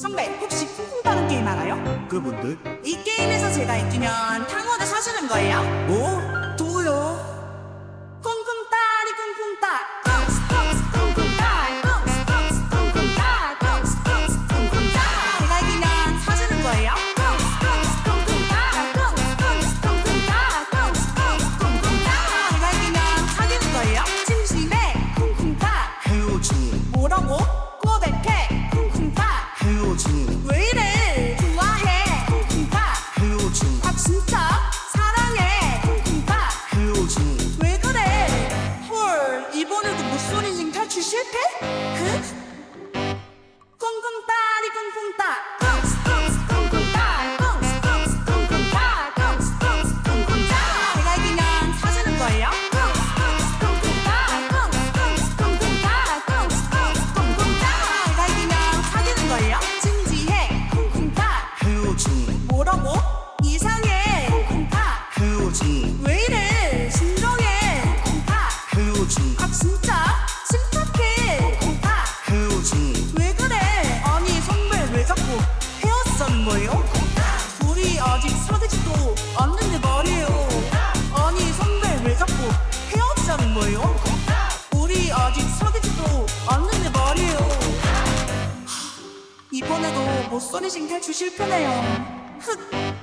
선배 혹시 쿵쿵따는 게임 알아요? 그분들? 이 게임에서 제가 이기면 탕후를 사주는 거예요? 뭐? 주실 때? 응? 이번에도 못소리싱 탈출 실패네요. 흑.